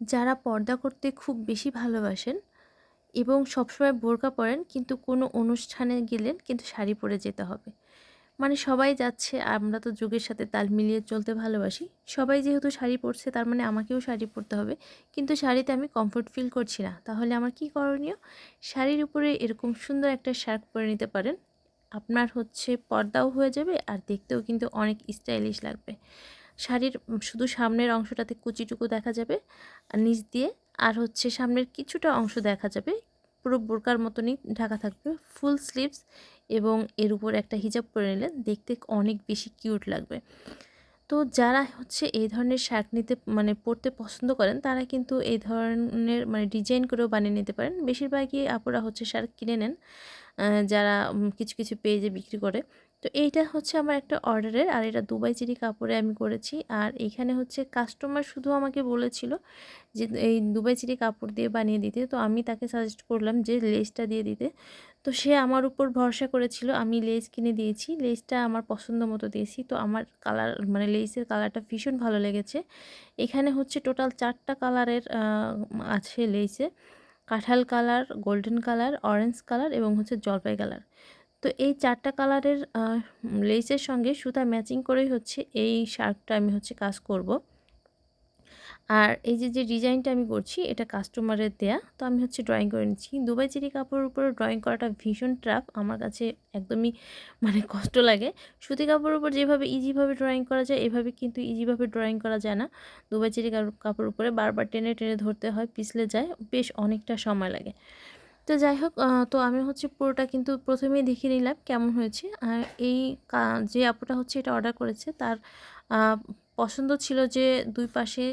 যারা পর্দা করতে খুব বেশি ভালোবাসেন এবং সবসময় বোরকা পরেন, কিন্তু কোনো অনুষ্ঠানে গেলেন কিন্তু শাড়ি পরে যেতে হবে। মানে সবাই যাচ্ছে, আমরা তো যুগের সাথে তাল মিলিয়ে চলতে ভালোবাসি। সবাই যেহেতু শাড়ি পরছে, তার মানে আমাকেও শাড়ি পরতে হবে। কিন্তু শাড়িতে আমি কমফোর্ট ফিল করছি না। তাহলে আমার কি করণীয়? শাড়ির উপরে এরকম সুন্দর একটা শার্ট পরে নিতে পারেন। আপনার হচ্ছে পর্দাও হয়ে যাবে আর দেখতেও কিন্তু অনেক স্টাইলিশ লাগবে। শাড়ির শুধু সামনের অংশটাতে কুচিটুকু দেখা যাবে আর নিচ দিয়ে, আর হচ্ছে সামনের কিছুটা অংশ দেখা যাবে। পুরো বোরকার মতনই ঢাকা থাকবে, ফুল স্লিভস এবং এর উপর একটা হিজাব পরে নিলে দেখতে অনেক বেশি কিউট লাগবে। তো যারা হচ্ছে এই ধরনের শার্ট নিতে মানে পরতে পছন্দ করেন, তারা কিন্তু এই ধরনের মানে ডিজাইন করেও বানিয়ে নিতে পারেন। বেশিরভাগই আপুরা হচ্ছে শার্ট কিনে নেন যারা কিছু কিছু পেজে বিক্রি করে। তো এইটা হচ্ছে আমার একটা অর্ডারের, আর এটা দুবাই চিরি কাপড়ে আমি করেছি। আর এখানে হচ্ছে কাস্টমার শুধু আমাকে বলেছিল যে, এই দুবাই চিরি কাপড় দিয়ে বানিয়ে দিতে। তো আমি তাকে সাজেস্ট করলাম যে, লেসটা দিয়ে দিতে। তো সে আমার উপর ভরসা করেছিল, আমি লেস কিনে দিয়েছি। লেসটা আমার পছন্দ মতো দিয়েছি। তো আমার কালার মানে লেসের কালারটা ভীষণ ভালো লেগেছে। এখানে হচ্ছে টোটাল চারটা কালারের আছে লেসে কাঁঠাল colour golden colour orange colour এবং হচ্ছে জলপাই কালার তো এই চারটা কালারের লেসের সঙ্গে সুতা ম্যাচিং করেই হচ্ছে এই শার্টটা আমি হচ্ছে কাজ করব। আর এই যে যে ডিজাইনটা আমি করছি, এটা কাস্টমারের দেয়া। তো আমি হচ্ছে ড্রয়িং করে নিচ্ছি। দুবাই চিরি কাপড়ের উপরে ড্রয়িং করাটা ভীষণ ট্রাফ আমার কাছে একদমই মানে কষ্ট লাগে। সুতি কাপড়ের উপর যেভাবে ইজিভাবে ড্রয়িং করা যায়, এভাবে কিন্তু ইজিভাবে ড্রয়িং করা যায় না। দুবাই চিরি কাপড়ের উপরে বারবার টেনে টেনে ধরতে হয়, পিছলে যায়। বেশ অনেকটা সময় লাগে। তো যাই হোক তো আমি হচ্ছে পুরোটা কিন্তু প্রথমেই দেখে নিলাম কেমন হয়েছে। আর এই যে আপুটা হচ্ছে এটা অর্ডার করেছে, তার পছন্দ ছিল যে দুই পাশে